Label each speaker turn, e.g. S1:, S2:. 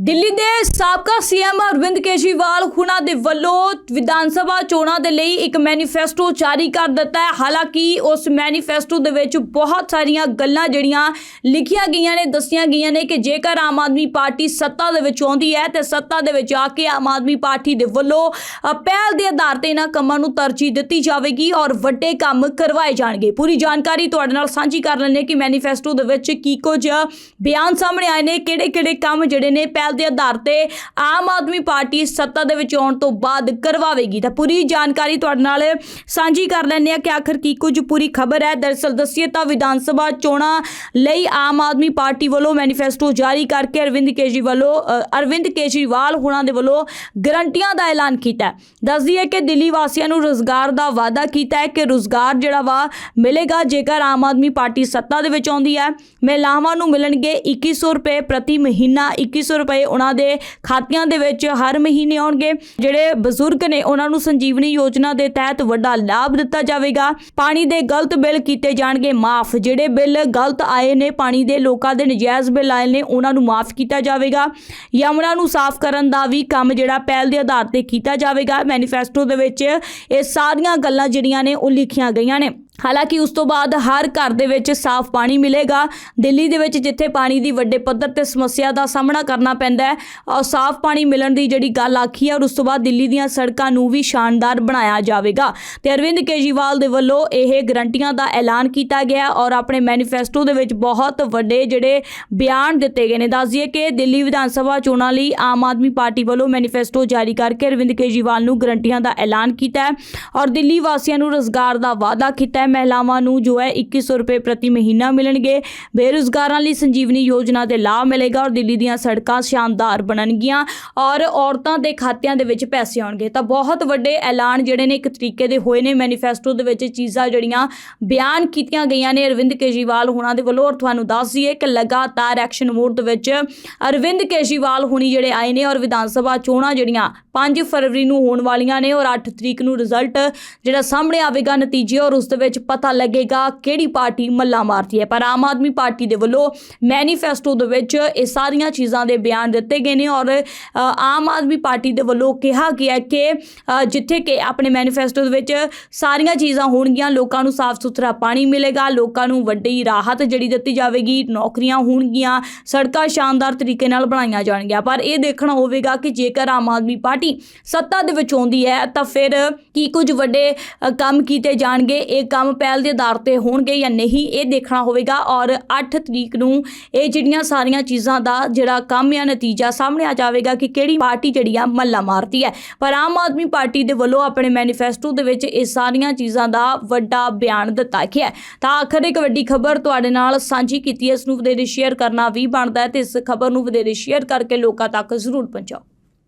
S1: ਦਿੱਲੀ ਦੇ ਸਾਬਕਾ ਸੀਐਮ ਅਰਵਿੰਦ ਕੇਜਰੀਵਾਲ ਹੁਣਾਂ ਦੇ ਵੱਲੋਂ ਵਿਧਾਨ ਸਭਾ ਚੋਣਾਂ ਦੇ ਲਈ ਇੱਕ ਮੈਨੀਫੈਸਟੋ ਜਾਰੀ ਕਰ ਦਿੱਤਾ ਹੈ। ਹਾਲਾਂਕਿ ਉਸ ਮੈਨੀਫੈਸਟੋ ਦੇ ਵਿੱਚ ਬਹੁਤ ਸਾਰੀਆਂ ਗੱਲਾਂ ਜਿਹੜੀਆਂ ਲਿਖੀਆਂ ਗਈਆਂ ਨੇ, ਦੱਸੀਆਂ ਗਈਆਂ ਨੇ ਕਿ ਜੇਕਰ ਆਮ ਆਦਮੀ ਪਾਰਟੀ ਸੱਤਾ ਦੇ ਵਿੱਚ ਆਉਂਦੀ ਹੈ ਤੇ ਸੱਤਾ ਦੇ ਵਿੱਚ ਆ ਕੇ ਆਮ ਆਦਮੀ ਪਾਰਟੀ ਦੇ ਵੱਲੋਂ ਪਹਿਲ ਦੇ ਆਧਾਰ ਤੇ ਇਹਨਾਂ ਕੰਮਾਂ ਨੂੰ ਤਰਜੀਹ ਦਿੱਤੀ ਜਾਵੇਗੀ ਔਰ ਵੱਡੇ ਕੰਮ ਕਰਵਾਏ ਜਾਣਗੇ। ਪੂਰੀ ਜਾਣਕਾਰੀ ਤੁਹਾਡੇ ਨਾਲ ਸਾਂਝੀ ਕਰ ਲੈਂਦੇ ਹਾਂ ਕਿ ਮੈਨੀਫੈਸਟੋ ਦੇ ਵਿੱਚ ਕੀ ਕੁਝ ਬਿਆਨ ਸਾਹਮਣੇ ਆਏ ਨੇ, ਕਿਹੜੇ-ਕਿਹੜੇ ਕੰਮ ਜਿਹੜੇ ਨੇ, ਪਹਿਲ ਦੇ ਆਧਾਰ ਤੇ ਆਮ ਆਦਮੀ ਪਾਰਟੀ ਸੱਤਾ ਦੇ ਵਿੱਚ ਆਉਣ ਤੋਂ ਬਾਅਦ ਕਰਵਾਵੇਗੀ। ਤਾਂ ਪੂਰੀ ਜਾਣਕਾਰੀ ਤੁਹਾਡੇ ਨਾਲ ਸਾਂਝੀ ਕਰ ਲੈਂਦੇ ਹਾਂ ਕਿ ਆਖਰ ਕੀ ਕੁਝ ਪੂਰੀ ਖਬਰ ਹੈ। ਦਰਅਸਲ ਦੱਸੀਏ ਤਾਂ ਵਿਧਾਨ ਸਭਾ ਚੋਣਾਂ ਲਈ ਆਮ ਆਦਮੀ ਪਾਰਟੀ ਵੱਲੋਂ ਮੈਨੀਫੈਸਟੋ ਜਾਰੀ ਕਰਕੇ ਅਰਵਿੰਦ ਕੇਜਰੀਵਾਲ ਅਰਵਿੰਦ ਕੇਜਰੀਵਾਲ ਹੁਣਾਂ ਦੇ ਵੱਲੋਂ ਗਰੰਟੀਆਂ ਦਾ ਐਲਾਨ ਕੀਤਾ ਦੱਸਦੀ ਹੈ ਕਿ ਦਿੱਲੀ ਵਾਸੀਆਂ ਨੂੰ ਰੋਜ਼ਗਾਰ ਦਾ ਵਾਅਦਾ ਕੀਤਾ ਹੈ ਕਿ ਰੋਜ਼ਗਾਰ ਜਿਹੜਾ ਵਾ ਮਿਲੇਗਾ ਜੇਕਰ ਆਮ ਆਦਮੀ ਪਾਰਟੀ ਸੱਤਾ ਦੇ ਵਿੱਚ ਆਉਂਦੀ ਹੈ। ਮਹਿਲਾਵਾਂ ਨੂੰ ਮਿਲਣਗੇ 2100 ਰੁਪਏ ਪ੍ਰਤੀ ਮਹੀਨਾ 2100 ਰੁਪਏ ਉਹਨਾਂ ਦੇ ਖਾਤਿਆਂ ਦੇ ਵਿੱਚ ਹਰ ਮਹੀਨੇ ਆਉਣਗੇ। ਜਿਹੜੇ ਬਜ਼ੁਰਗ ਨੇ ਉਹਨਾਂ ਨੂੰ ਸੰਜੀਵਨੀ ਯੋਜਨਾ ਦੇ ਤਹਿਤ ਵੱਡਾ ਲਾਭ ਦਿੱਤਾ ਜਾਵੇਗਾ। ਪਾਣੀ ਦੇ ਗਲਤ ਬਿੱਲ ਕੀਤੇ ਜਾਣਗੇ, ਮਾਫ। ਜਿਹੜੇ ਬਿੱਲ ਗਲਤ ਆਏ ਨੇ, ਪਾਣੀ ਦੇ ਲੋਕਾਂ ਦੇ ਨਜਾਇਜ਼ ਬਿੱਲ ਆਏ ਨੇ, ਉਹਨਾਂ ਨੂੰ ਮਾਫ ਕੀਤਾ ਜਾਵੇਗਾ। ਯਮੁਨਾ ਨੂੰ ਸਾਫ਼ ਕਰਨ ਦਾ ਵੀ ਕੰਮ ਜਿਹੜਾ ਪਹਿਲ ਦੇ ਆਧਾਰ ਤੇ ਕੀਤਾ ਜਾਵੇਗਾ। ਮੈਨੀਫੈਸਟੋ ਦੇ ਵਿੱਚ ਇਹ ਸਾਰੀਆਂ ਗੱਲਾਂ ਜਿਹੜੀਆਂ ਨੇ, ਉਹ ਲਿਖੀਆਂ ਗਈਆਂ ਨੇ। ਹਾਲਾਂਕਿ ਉਸ ਤੋਂ ਬਾਅਦ ਹਰ ਘਰ ਦੇ ਵਿੱਚ ਸਾਫ਼ ਪਾਣੀ ਮਿਲੇਗਾ। ਦਿੱਲੀ ਦੇ ਵਿੱਚ ਜਿੱਥੇ ਪਾਣੀ ਦੀ ਵੱਡੇ ਪੱਧਰ ਤੇ ਸਮੱਸਿਆ ਦਾ ਸਾਹਮਣਾ ਕਰਨਾ ਪੈਂਦਾ ਹੈ ਔਰ ਸਾਫ਼ ਪਾਣੀ ਮਿਲਣ ਦੀ ਜਿਹੜੀ ਗੱਲ ਆਖੀ ਹੈ ਔਰ ਉਸ ਤੋਂ ਬਾਅਦ ਦਿੱਲੀ ਦੀਆਂ ਸੜਕਾਂ ਨੂੰ ਵੀ ਸ਼ਾਨਦਾਰ ਬਣਾਇਆ ਜਾਵੇਗਾ। ਤੇ ਅਰਵਿੰਦ ਕੇਜਰੀਵਾਲ ਦੇ ਵੱਲੋਂ ਇਹ ਗਰੰਟੀਆਂ ਦਾ ਐਲਾਨ ਕੀਤਾ ਗਿਆ ਔਰ ਆਪਣੇ ਮੈਨੀਫੈਸਟੋ ਦੇ ਵਿੱਚ ਬਹੁਤ ਵੱਡੇ ਜਿਹੜੇ ਬਿਆਨ ਦਿੱਤੇ ਗਏ ਨੇ। ਦੱਸ ਦਈਏ ਕਿ ਦਿੱਲੀ ਵਿਧਾਨ ਸਭਾ ਚੋਣਾਂ ਲਈ ਆਮ ਆਦਮੀ ਪਾਰਟੀ ਵੱਲੋਂ ਮੈਨੀਫੈਸਟੋ ਜਾਰੀ ਕਰਕੇ ਅਰਵਿੰਦ ਕੇਜਰੀਵਾਲ ਨੂੰ ਗਰੰਟੀਆਂ ਦਾ ਐਲਾਨ ਕੀਤਾ ਹੈ ਔਰ ਦਿੱਲੀ ਵਾਸੀਆਂ ਨੂੰ ਰੋਜ਼ਗਾਰ ਦਾ ਵਾਅਦਾ ਕੀਤਾ ਹੈ। ਮਹਿਲਾਵਾਂ ਨੂੰ ਜੋ ਹੈ 2100 ਰੁਪਏ ਪ੍ਰਤੀ ਮਹੀਨਾ ਮਿਲਣਗੇ। ਬੇਰੁਜ਼ਗਾਰਾਂ ਲਈ ਸੰਜੀਵਨੀ ਯੋਜਨਾ ਦੇ ਲਾਭ ਮਿਲੇਗਾ ਔਰ ਦਿੱਲੀ ਦੀਆਂ ਸੜਕਾਂ ਸ਼ਾਨਦਾਰ ਬਣਨਗੀਆਂ ਔਰ ਔਰਤਾਂ ਦੇ ਖਾਤਿਆਂ ਦੇ ਵਿੱਚ ਪੈਸੇ ਆਉਣਗੇ। ਤਾਂ ਬਹੁਤ ਵੱਡੇ ਐਲਾਨ ਜਿਹੜੇ ਨੇ ਇੱਕ ਤਰੀਕੇ ਦੇ ਹੋਏ ਨੇ। ਮੈਨੀਫੈਸਟੋ ਦੇ ਵਿੱਚ ਚੀਜ਼ਾਂ ਜਿਹੜੀਆਂ ਬਿਆਨ ਕੀਤੀਆਂ ਗਈਆਂ ਨੇ ਅਰਵਿੰਦ ਕੇਜਰੀਵਾਲ ਹੁਣਾਂ ਦੇ ਵੱਲੋਂ। ਔਰ ਤੁਹਾਨੂੰ ਦੱਸ ਦਈਏ ਕਿ ਲਗਾਤਾਰ ਐਕਸ਼ਨ ਮੋਡ ਦੇ ਵਿੱਚ ਅਰਵਿੰਦ ਕੇਜਰੀਵਾਲ ਹੁਣੀ ਜਿਹੜੇ ਆਏ ਨੇ ਔਰ ਵਿਧਾਨ ਸਭਾ ਚੋਣਾਂ ਜਿਹੜੀਆਂ 5 ਫਰਵਰੀ ਨੂੰ ਹੋਣ ਵਾਲੀਆਂ ਨੇ ਔਰ 8 ਤਰੀਕ ਨੂੰ ਰਿਜ਼ਲਟ ਜਿਹੜਾ ਸਾਹਮਣੇ ਆਵੇਗਾ ਨਤੀਜੇ ਔਰ ਉਸ ਦੇ ਵਿੱਚ ਪਤਾ ਲੱਗੇਗਾ ਕਿਹੜੀ ਪਾਰਟੀ ਮੱਲਾ ਮਾਰਦੀ ਹੈ। ਪਰ ਆਮ ਆਦਮੀ ਪਾਰਟੀ ਦੇ ਵੱਲੋਂ ਮੈਨੀਫੈਸਟੋ ਦੇ ਵਿੱਚ ਇਹ ਸਾਰੀਆਂ ਚੀਜ਼ਾਂ ਦੇ ਬਿਆਨ ਦਿੱਤੇ ਗਏ ਨੇ ਔਰ ਆਮ ਆਦਮੀ ਪਾਰਟੀ ਦੇ ਵੱਲੋਂ ਕਿਹਾ ਗਿਆ ਕਿ ਜਿੱਥੇ ਕਿ ਆਪਣੇ ਮੈਨੀਫੈਸਟੋ ਦੇ ਵਿੱਚ ਸਾਰੀਆਂ ਚੀਜ਼ਾਂ ਹੋਣਗੀਆਂ, ਲੋਕਾਂ ਨੂੰ ਸਾਫ਼ ਸੁਥਰਾ ਪਾਣੀ ਮਿਲੇਗਾ, ਲੋਕਾਂ ਨੂੰ ਵੱਡੀ ਰਾਹਤ ਜਿਹੜੀ ਦਿੱਤੀ ਜਾਵੇਗੀ, ਨੌਕਰੀਆਂ ਹੋਣਗੀਆਂ, ਸੜਕਾਂ ਸ਼ਾਨਦਾਰ ਤਰੀਕੇ ਨਾਲ ਬਣਾਈਆਂ ਜਾਣਗੀਆਂ। ਪਰ ਇਹ ਦੇਖਣਾ ਹੋਵੇਗਾ ਕਿ ਜੇਕਰ ਆਮ ਆਦਮੀ ਪਾਰਟੀ ਸੱਤਾ ਦੇ ਵਿੱਚ ਆਉਂਦੀ ਹੈ, ਤਾਂ ਫਿਰ ਕੀ ਕੁਝ ਵੱਡੇ ਕੰਮ ਕੀਤੇ ਜਾਣਗੇ, ਇਹ ਕੰਮ ਪਹਿਲ ਦੇ ਆਧਾਰ ਤੇ ਹੋਣਗੇ ਜਾਂ ਨਹੀਂ, ਇਹ ਦੇਖਣਾ ਹੋਵੇਗਾ ਔਰ 8 ਤਰੀਕ ਨੂੰ ਇਹ ਜਿਹੜੀਆਂ ਸਾਰੀਆਂ ਚੀਜ਼ਾਂ ਦਾ ਜਿਹੜਾ ਕੰਮ ਆ ਨਤੀਜਾ ਸਾਹਮਣੇ ਆ ਜਾਵੇਗਾ ਕਿ ਕਿਹੜੀ ਪਾਰਟੀ ਜਿਹੜੀ ਆ ਮੱਲਾ ਮਾਰਦੀ ਹੈ। ਪਰ ਆਮ ਆਦਮੀ ਪਾਰਟੀ ਦੇ ਵੱਲੋਂ ਆਪਣੇ ਮੈਨੀਫੈਸਟੋ ਦੇ ਵਿੱਚ ਇਹ ਸਾਰੀਆਂ ਚੀਜ਼ਾਂ ਦਾ ਵੱਡਾ ਬਿਆਨ ਦਿੱਤਾ ਗਿਆ ਤਾਂ ਆਖਰ ਇੱਕ ਵੱਡੀ ਖਬਰ ਤੁਹਾਡੇ ਨਾਲ ਸਾਂਝੀ ਕੀਤੀ ਹੈ, ਇਸ ਨੂੰ ਵਧੇਰੇ ਸ਼ੇਅਰ ਕਰਨਾ ਵੀ ਬਣਦਾ ਹੈ ਤੇ ਇਸ ਖਬਰ ਨੂੰ ਵਧੇਰੇ ਸ਼ੇਅਰ ਕਰਕੇ ਲੋਕਾਂ ਤੱਕ ਜ਼ਰੂਰ ਪਹੁੰਚਾਓ।